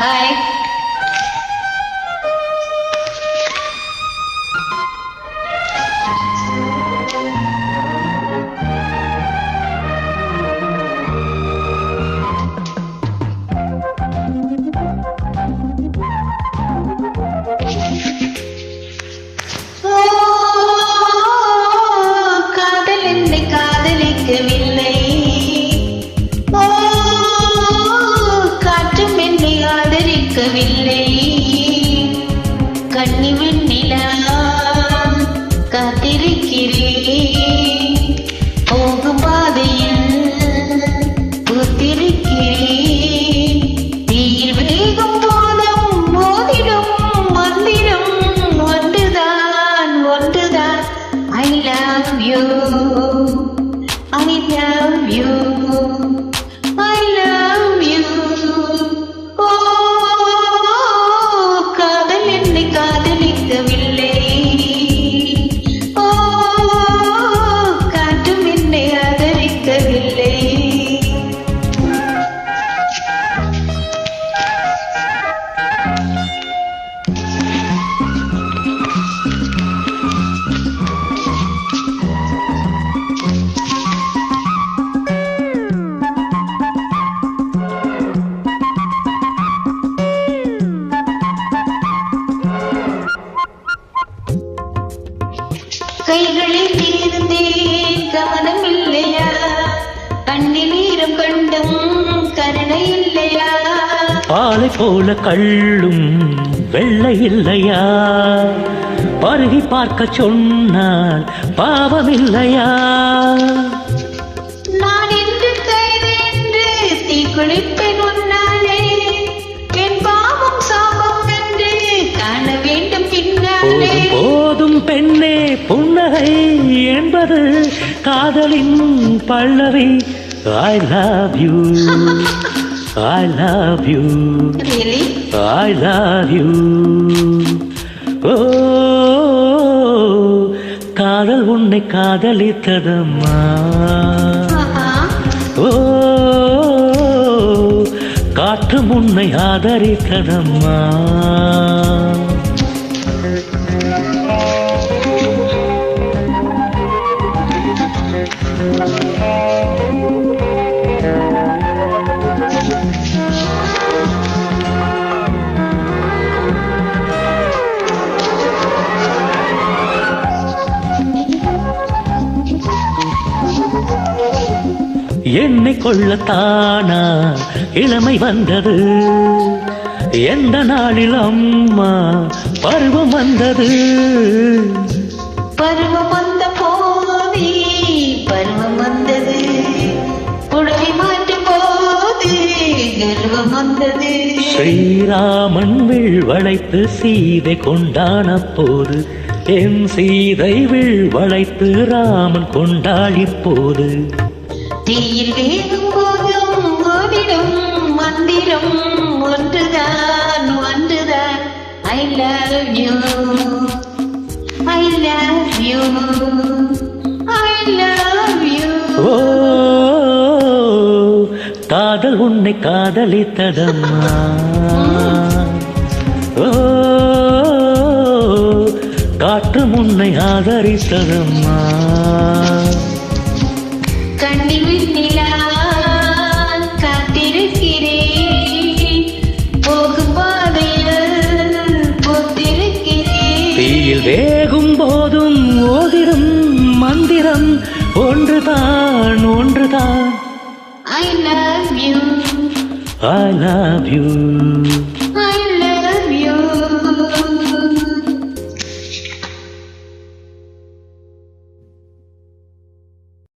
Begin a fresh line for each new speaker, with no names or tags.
Hi. anyway
பாலை போல கள்ளும் வெள்ளை இல்லையா? பருகி பார்க்க சொன்னால் பாவம் இல்லையா?
நான் என்று கைது என்று தீக்குளிப்பேன் உன்னாலே. என் பாவம் சாபம் என்று காண வேண்டும் பின்னாலே.
போதும் போதும் பெண்ணே புன்னகை என்பது காதலின் பல்லவி. I love you I love you
Really?
I love you. ஓ காதல் உன்னை காதலித்ததம்மா. ஓ காற்று உன்னை ஆதரித்ததம்மா என்னை கொள்ளத்தானா? இளமை வந்தது. எந்த நாளில் அம்மா பருவம் வந்தது?
பருவம் வந்த போதே பருவம் வந்தது. புடவை மாற்றும் போது கர்வம் வந்தது.
ஸ்ரீராமன் வில் வளைத்து சீதை கொண்டான போது என் சீதை வில் வளைத்து ராமன் கொண்டாள் இப்போது
தீயில் வேகும் போதும் ஓடிடும் மந்திரம் ஒன்றுதான் ஒன்றுதான் I love you I love you I love you
காதல் உன்னை காதலித்ததம்மா. ஓ காற்று முன்னை ஆதரித்ததம்மா. வேகும் போதும் ஓதிரும் மந்திரம் ஒன்றுதான் ஒன்றுதான்.
I love you.
I love you.